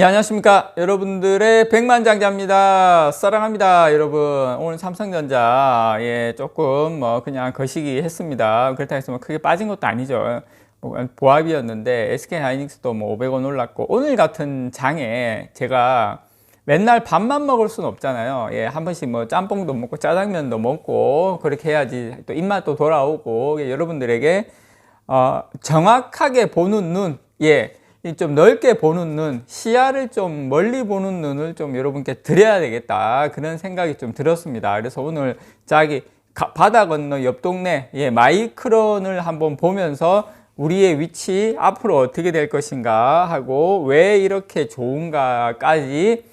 예, 안녕하십니까. 여러분들의 백만장자입니다. 사랑합니다. 여러분. 오늘 삼성전자, 예, 조금 뭐 그냥 거시기 했습니다. 그렇다 해서 뭐 크게 빠진 것도 아니죠. 뭐 보합이었는데 SK 하이닉스도 뭐 500원 올랐고 오늘 같은 장에 제가 맨날 밥만 먹을 수는 없잖아요. 예, 한 번씩 뭐 짬뽕도 먹고 짜장면도 먹고 그렇게 해야지 또 입맛도 돌아오고 예, 여러분들에게 어, 정확하게 보는 눈, 예, 좀 넓게 보는 눈, 시야를 좀 멀리 보는 눈을 좀 여러분께 드려야 되겠다. 그런 생각이 좀 들었습니다. 그래서 오늘 자기 바다 건너 옆 동네 예, 마이크론을 한번 보면서 우리의 위치 앞으로 어떻게 될 것인가 하고 왜 이렇게 좋은가까지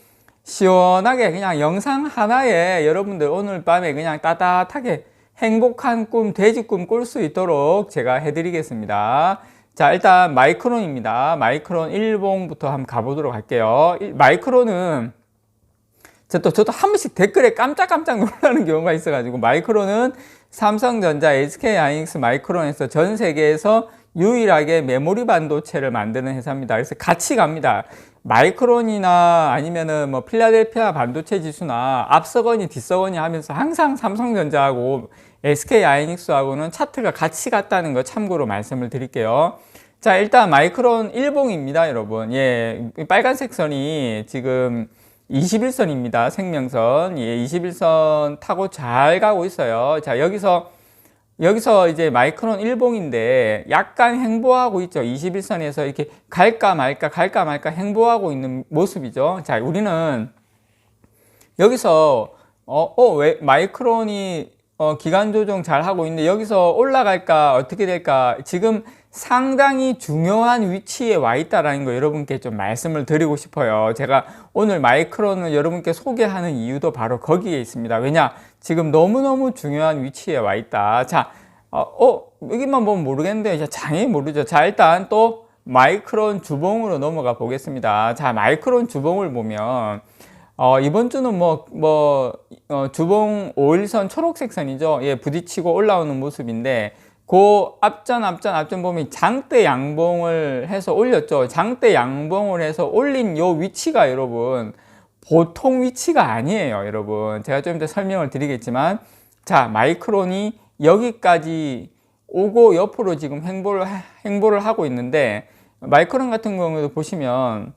시원하게 그냥 영상 하나에 여러분들 오늘 밤에 그냥 따뜻하게 행복한 꿈, 돼지 꿈 꿀 수 있도록 제가 해드리겠습니다. 자, 일단 마이크론입니다. 마이크론 일봉부터 한번 가보도록 할게요. 마이크론은 저도, 저도 한 번씩 댓글에 깜짝깜짝 놀라는 경우가 있어가지고 마이크론은 삼성전자, SK 하이닉스 마이크론에서 전 세계에서 유일하게 메모리 반도체를 만드는 회사입니다. 그래서 같이 갑니다. 마이크론이나 아니면은 뭐 필라델피아 반도체 지수나 앞서거니 뒤서거니 하면서 항상 삼성전자하고 SK 하이닉스하고는 차트가 같이 갔다는 거 참고로 말씀을 드릴게요. 자, 일단 마이크론 일봉입니다, 여러분. 예, 빨간색 선이 지금 21선입니다. 생명선. 예, 21선 타고 잘 가고 있어요. 자, 여기서 여기서 이제 마이크론 일봉인데 약간 행보하고 있죠. 21선에서 이렇게 갈까 말까 갈까 말까 행보하고 있는 모습이죠. 자, 우리는 여기서 어, 어, 왜 마이크론이 어, 기간 조정 잘 하고 있는데 여기서 올라갈까 어떻게 될까 지금 상당히 중요한 위치에 와 있다라는 거 여러분께 좀 말씀을 드리고 싶어요. 제가 오늘 마이크론을 여러분께 소개하는 이유도 바로 거기에 있습니다. 왜냐? 지금 너무너무 중요한 위치에 와 있다. 자, 어, 어 여기만 보면 모르겠는데 장애 모르죠. 자, 일단 또 마이크론 주봉으로 넘어가 보겠습니다. 자, 마이크론 주봉을 보면 어, 이번 주는 뭐, 뭐, 어, 주봉 5일선 초록색 선이죠. 예, 부딪히고 올라오는 모습인데, 그 앞전 앞전 앞전 보면 장대 양봉을 해서 올렸죠. 장대 양봉을 해서 올린 요 위치가 여러분 보통 위치가 아니에요, 여러분. 제가 좀 이따 설명을 드리겠지만 자, 마이크론이 여기까지 오고 옆으로 지금 행보를 행보를 하고 있는데 마이크론 같은 경우도 보시면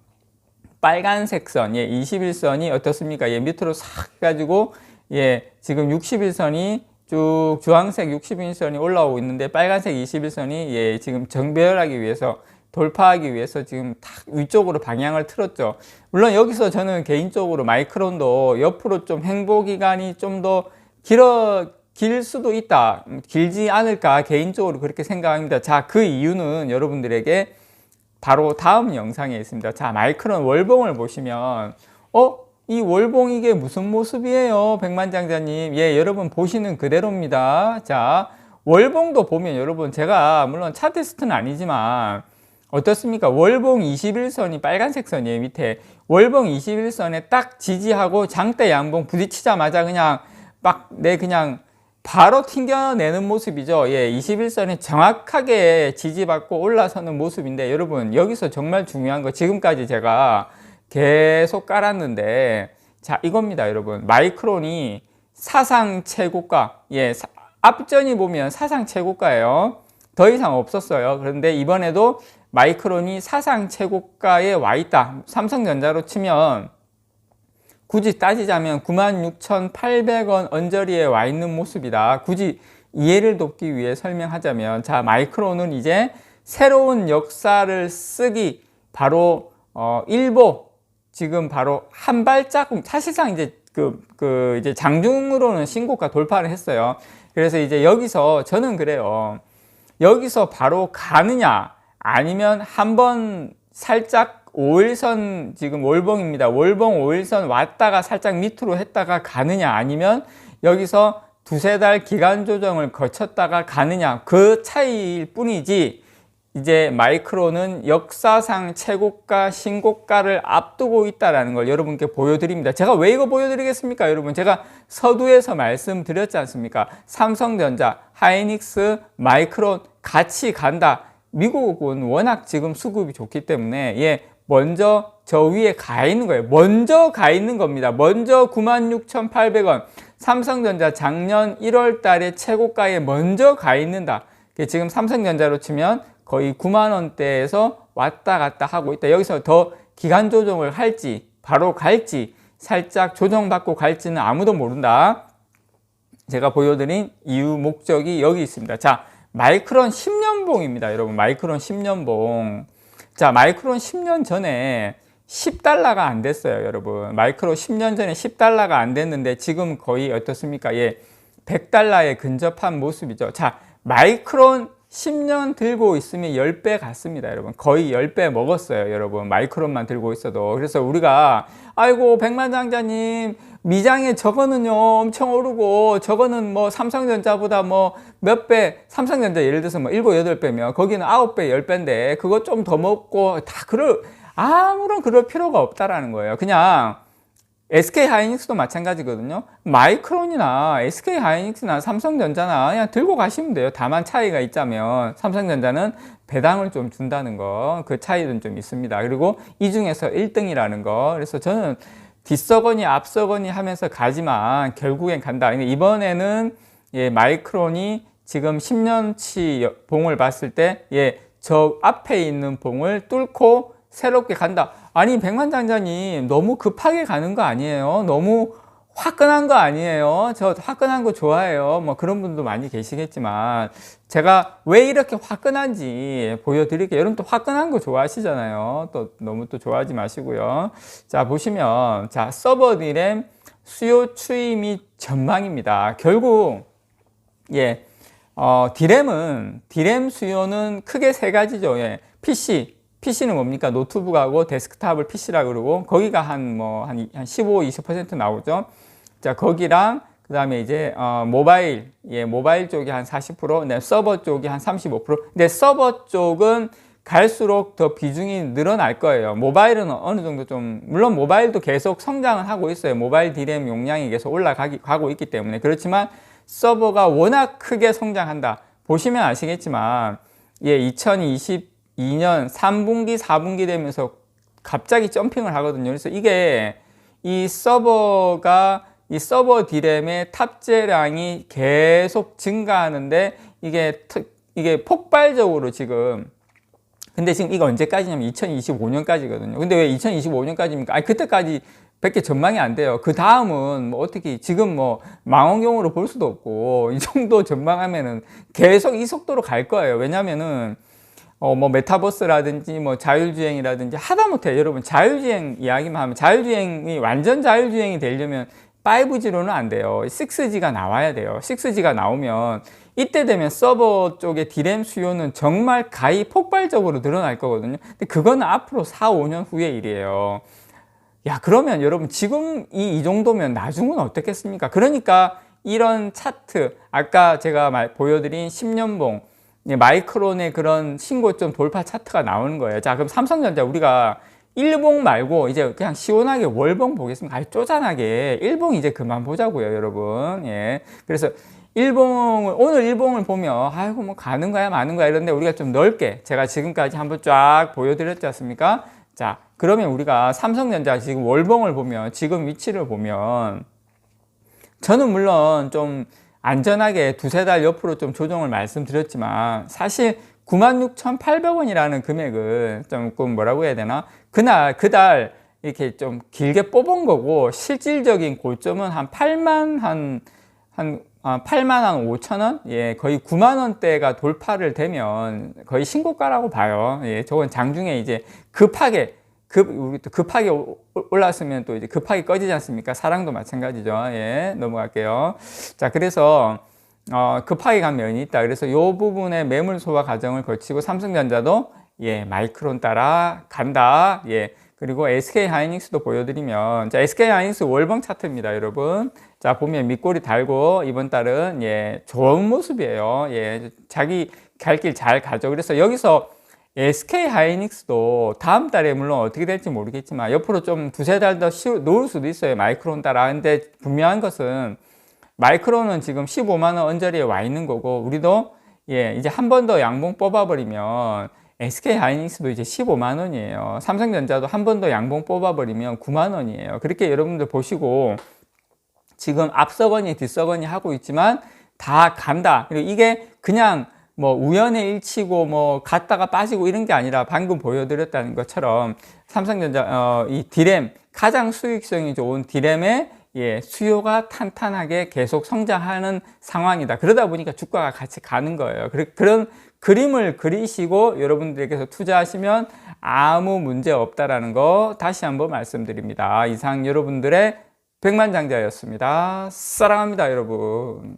빨간색 선, 예, 21선이 어떻습니까? 예, 밑으로 싹 가지고 예, 지금 61선이 쭉 주황색 61선이 올라오고 있는데 빨간색 21선이 예, 지금 정배열하기 위해서 돌파하기 위해서 지금 탁 위쪽으로 방향을 틀었죠. 물론 여기서 저는 개인적으로 마이크론도 옆으로 좀 행보 기간이 좀 더 길어 길 수도 있다. 길지 않을까 개인적으로 그렇게 생각합니다. 자, 그 이유는 여러분들에게 바로 다음 영상에 있습니다. 자, 마이크론 월봉을 보시면 어? 이 월봉 이게 무슨 모습이에요? 백만장자님. 예, 여러분 보시는 그대로입니다. 자, 월봉도 보면 여러분 제가 물론 차트스트는 아니지만 어떻습니까? 월봉 21선이 빨간색 선이에요, 밑에. 월봉 21선에 딱 지지하고 장대 양봉 부딪히자마자 그냥 막 내 그냥 바로 튕겨내는 모습이죠. 예, 21선에 정확하게 지지받고 올라서는 모습인데 여러분 여기서 정말 중요한 거 지금까지 제가 계속 깔았는데 자 이겁니다 여러분. 마이크론이 사상 최고가 예 사, 앞전이 보면 사상 최고가예요. 더 이상 없었어요. 그런데 이번에도 마이크론이 사상 최고가에 와 있다. 삼성전자로 치면 굳이 따지자면 96,800원 언저리에 와 있는 모습이다 굳이 이해를 돕기 위해 설명하자면 자 마이크론은 이제 새로운 역사를 쓰기 바로 어, 일보 지금 바로 한 발자국 사실상 이제 그, 그 이제 장중으로는 신고가 돌파를 했어요. 그래서 이제 여기서 저는 그래요. 여기서 바로 가느냐 아니면 한번 살짝 5일선 지금 월봉입니다. 월봉 5일선 왔다가 살짝 밑으로 했다가 가느냐 아니면 여기서 두세 달 기간 조정을 거쳤다가 가느냐 그 차이일 뿐이지 이제 마이크로는 역사상 최고가 신고가를 앞두고 있다는 걸 여러분께 보여드립니다. 제가 왜 이거 보여드리겠습니까? 여러분 제가 서두에서 말씀드렸지 않습니까? 삼성전자, 하이닉스, 마이크론 같이 간다. 미국은 워낙 지금 수급이 좋기 때문에 예, 먼저 저 위에 가 있는 거예요. 먼저 가 있는 겁니다. 먼저 96,800원. 삼성전자 작년 1월 달에 최고가에 먼저 가 있는다. 지금 삼성전자로 치면 거의 9만 원대에서 왔다 갔다 하고 있다. 여기서 더 기간 조정을 할지 바로 갈지 살짝 조정받고 갈지는 아무도 모른다. 제가 보여드린 이유 목적이 여기 있습니다. 자, 마이크론 10년봉입니다. 여러분, 마이크론 10년봉. 자, 마이크론 10년 전에 10달러가 안 됐어요, 여러분. 마이크로 10년 전에 10달러가 안 됐는데 지금 거의 어떻습니까? 예. 100달러에 근접한 모습이죠. 자, 마이크론 10년 들고 있으면 10배 같습니다, 여러분. 거의 10배 먹었어요, 여러분. 마이크론만 들고 있어도. 그래서 우리가, 아이고, 백만장자님, 미장에 저거는요, 엄청 오르고, 저거는 뭐 삼성전자보다 뭐 몇 배, 삼성전자 예를 들어서 뭐 7, 8배면, 거기는 9배, 10배인데, 그거 좀 더 먹고, 다 그럴, 아무런 그럴 필요가 없다라는 거예요. 그냥, SK 하이닉스도 마찬가지거든요. 마이크론이나 SK 하이닉스나 삼성전자나 그냥 들고 가시면 돼요. 다만 차이가 있자면 삼성전자는 배당을 좀 준다는 거, 그 차이는 좀 있습니다. 그리고 이 중에서 1등이라는 거. 그래서 저는 뒷서거니 앞서거니 하면서 가지만 결국엔 간다. 이번에는 예, 마이크론이 지금 10년치 봉을 봤을 때, 예, 저 앞에 있는 봉을 뚫고 새롭게 간다. 아니 백만장자님 너무 급하게 가는 거 아니에요? 너무 화끈한 거 아니에요? 저 화끈한 거 좋아해요. 뭐 그런 분도 많이 계시겠지만 제가 왜 이렇게 화끈한지 보여드릴게요. 여러분 또 화끈한 거 좋아하시잖아요. 또 너무 또 좋아하지 마시고요. 자 보시면 자 서버 디램 수요 추이 및 전망입니다. 결국 예 어, 디램은 디램 수요는 크게 세 가지죠. 예, PC PC는 뭡니까? 노트북하고 데스크탑을 PC라 그러고 거기가 한 뭐한한 15, 20% 나오죠. 자, 거기랑 그다음에 이제 어, 모바일 예, 모바일 쪽이 한 40%, 네, 서버 쪽이 한 35%. 근데 서버 쪽은 갈수록 더 비중이 늘어날 거예요. 모바일은 어느 정도 좀 물론 모바일도 계속 성장을 하고 있어요. 모바일 디램 용량이 계속 올라가고 있기 때문에 그렇지만 서버가 워낙 크게 성장한다. 보시면 아시겠지만 예, 2020 2년 3분기, 4분기 되면서 갑자기 점핑을 하거든요. 그래서 이게 이 서버가 이 서버 디램의 탑재량이 계속 증가하는데 이게 이게 폭발적으로 지금 근데 지금 이거 언제까지냐면 2025년까지거든요. 근데 왜 2025년까지입니까? 아니 그때까지 밖에 전망이 안 돼요. 그 다음은 뭐 어떻게 지금 뭐 망원경으로 볼 수도 없고 이 정도 전망하면은 계속 이 속도로 갈 거예요. 왜냐면은 어, 뭐 메타버스라든지 뭐 자율주행이라든지 하다못해 여러분 자율주행 이야기만 하면 자율주행이 완전 자율주행이 되려면 5G로는 안 돼요. 6G가 나와야 돼요. 6G가 나오면 이때 되면 서버 쪽의 디램 수요는 정말 가히 폭발적으로 늘어날 거거든요. 근데 그건 앞으로 4, 5년 후의 일이에요. 야, 그러면 여러분 지금 이, 이 정도면 나중은 어떻겠습니까? 그러니까 이런 차트, 아까 제가 말, 보여드린 10년봉, 마이크론의 그런 신고점 돌파 차트가 나오는 거예요. 자, 그럼 삼성전자 우리가 일봉 말고 이제 그냥 시원하게 월봉 보겠습니다. 아주 쪼잔하게 일봉 이제 그만 보자고요, 여러분. 예. 그래서 일봉을 오늘 일봉을 보면 아이고 뭐 가는 거야 마는 거야 이런데 우리가 좀 넓게 제가 지금까지 한번 쫙 보여드렸지 않습니까? 자, 그러면 우리가 삼성전자 지금 월봉을 보면 지금 위치를 보면 저는 물론 좀 안전하게 두세 달 옆으로 좀 조정을 말씀드렸지만 사실 96,800원이라는 금액은 조금 뭐라고 해야 되나? 그날, 그달 이렇게 좀 길게 뽑은 거고 실질적인 고점은 한 8만 한, 한, 아, 8만 한 5천 원? 예, 거의 9만 원대가 돌파를 되면 거의 신고가라고 봐요. 예, 저건 장중에 이제 급하게 급, 급하게 올랐으면 또 이제 급하게 꺼지지 않습니까? 사랑도 마찬가지죠. 예, 넘어갈게요. 자, 그래서, 어, 급하게 간 면이 있다. 그래서 이 부분의 매물 소화 과정을 거치고 삼성전자도 예, 마이크론 따라 간다. 예. 그리고 SK 하이닉스도 보여드리면, 자, SK 하이닉스 월봉 차트입니다, 여러분. 자, 보면 밑꼬리 달고 이번 달은 예, 좋은 모습이에요. 예, 자기 갈 길 잘 가죠. 그래서 여기서 SK 하이닉스도 다음 달에 물론 어떻게 될지 모르겠지만 옆으로 좀 두세 달 더 놓을 수도 있어요. 마이크론 따라. 근데 분명한 것은 마이크론은 지금 15만 원 언저리에 와 있는 거고 우리도 예, 이제 한 번 더 양봉 뽑아 버리면 SK 하이닉스도 이제 15만 원이에요. 삼성전자도 한 번 더 양봉 뽑아버리면 9만 원이에요. 그렇게 여러분들 보시고 지금 앞서거니 뒤서거니 하고 있지만 다 간다. 그리고 이게 그냥 뭐 우연의 일치고 뭐 갔다가 빠지고 이런 게 아니라 방금 보여드렸다는 것처럼 삼성전자 어, 이 디램 가장 수익성이 좋은 디램의 예, 수요가 탄탄하게 계속 성장하는 상황이다. 그러다 보니까 주가가 같이 가는 거예요. 그, 그런 그림을 그리시고 여러분들께서 투자하시면 아무 문제 없다라는 거 다시 한번 말씀드립니다. 이상 여러분들의 백만장자였습니다. 사랑합니다, 여러분.